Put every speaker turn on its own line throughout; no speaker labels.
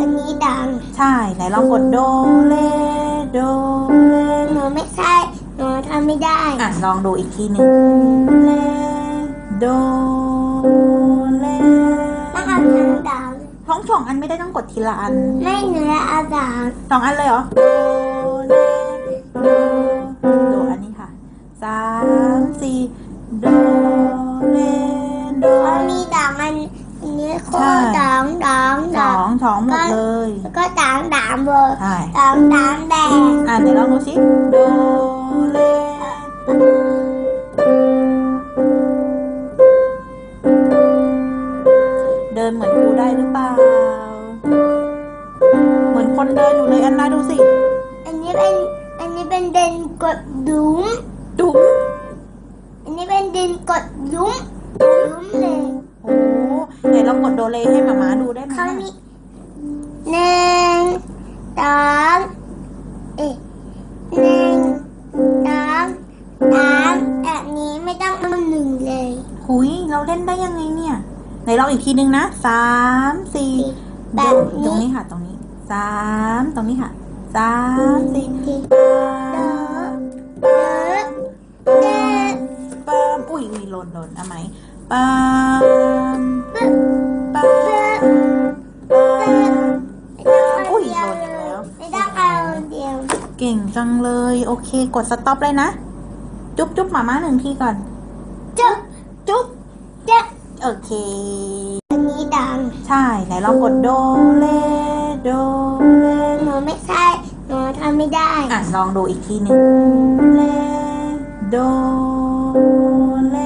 อันนี้ดัง
ใช่ไหนลองกดโดเลโดเล
หนูไม่ใช่ หนูทำไม่ได้
อะลองดูอีกทีหนึ่งเลโดเล
ต้องเอาทั้งดัง
ท้องสองอันไม่ได้ต้องกดทีละอัน
ไม่หนูจะเอาดัง
สองอันเลยเหรอโดเลโดโดอันนี้ค่ะสามสี่โดเลโด
เพราะมีดังอันอันนี้โค
ใช่
ดังดัง
ส
ดั
องงสองหมดเลย
แล้วก็ดังดังเบอร์
ใช่
ดังดังแดง
อะไหนลองดูสิโดเลเดินเหมือนครูได้หรือเปล่า เหมือนคนเดินอยู่เลยอันนาดูสิ
อันนี้เป็นอันนี้เป็นเดินกดดุ้ม
ดุ๋ม
อันนี้เป็นดินกดยุ้มยุ้มเลย
โอ้ไหนลองกดโดเลให้มาม้าดูได้ไหม
เขามี หนึ่งสองเอ๊ะหนึ่งสองสามแบบนี้ไม่ต้องเอาหนึ่งเลย
หุยเราเล่นได้ยังไงเนี่ยไหนลองอีกทีนึงนะสามสี่
แบบ
ตรง
นี้
นี้ค่ะ ตรงนี้สามตรงนี้ค่ะสามสี่
ที
ป
เดอา
ม
เดอเดอ
ปามอุ้ยอุ้ยหล่นหล่นเอาไหมปามปาม
เก่
งจังเลย โอเค กดสต็อปเลยนะ จุ๊บจุ๊บหมาม้าหนึ่งทีก่อน
จุ๊บ
จุ๊บ
จุ๊บ
โอเค
อันนี้ดัง
ใช่ ไหนลองกดโดเลโดเล
หนูไม่ใช่หนูทำไม่ได้
อะ ลองดูอีกทีหนึ่งเลโดเล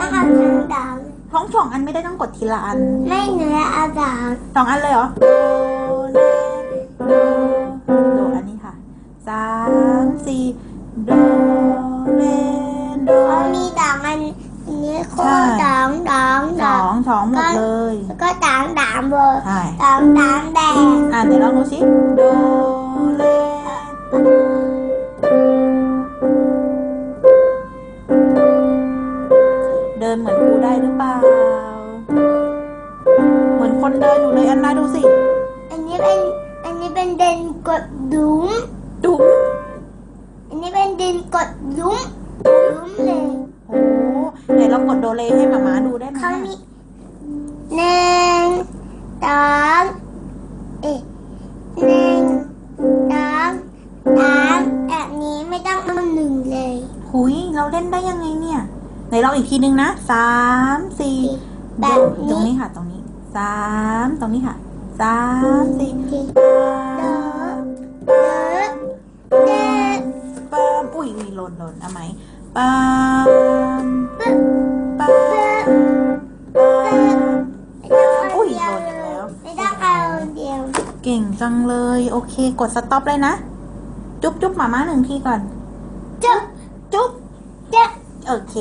ต้องเอาทั้งดัง
ท้องสองอันไม่ได้ต้องกดทีละอัน
ไม่หนูจะเอาดัง
สองอันเลยเหรอ เพ
ราะมีดังอันนี้โค
ใช่
ดังดัง
ส
ดั
องงสองหมดเลย
แล้วก็ดังดังเบอร์
ใช่
ดังดังแดง
อะเดี๋ยวลองดูสิโดเลเดินเหมือนครูได้หรือเปล่า เหมือนคนเดินอยู่เลยอันนาดูสิ
อันนี้เป็นอันนี้เป็นเดินกดดุ้ม เล
ให้มาม้าดูได้ไหม
เขามีหนึ่งสองเอ๊ะหนึ่งสองสามแบบนี้ไม่ต้องเอาหนึ่งเลย
หุยเราเล่นได้ยังไงเนี่ยไหนลองอีกทีนึงนะสามสี่
แบบ
ตรง
นี้
นี้ค่ะ ตรงนี้สามตรงนี้ค่ะสามสี่
ที
ปา
เดอ
ม
เดอเดอ
ปามอุ้ยอุ้ยหล่นหล่นเอาไหมปามปาม ก่งจังเลย โอเค กดสต็อปเลยนะ จุ๊บจุ๊บหมาม้าหนึ่งทีก่อน
จุ๊บ
จุ๊บ
จุ๊บ
โอเค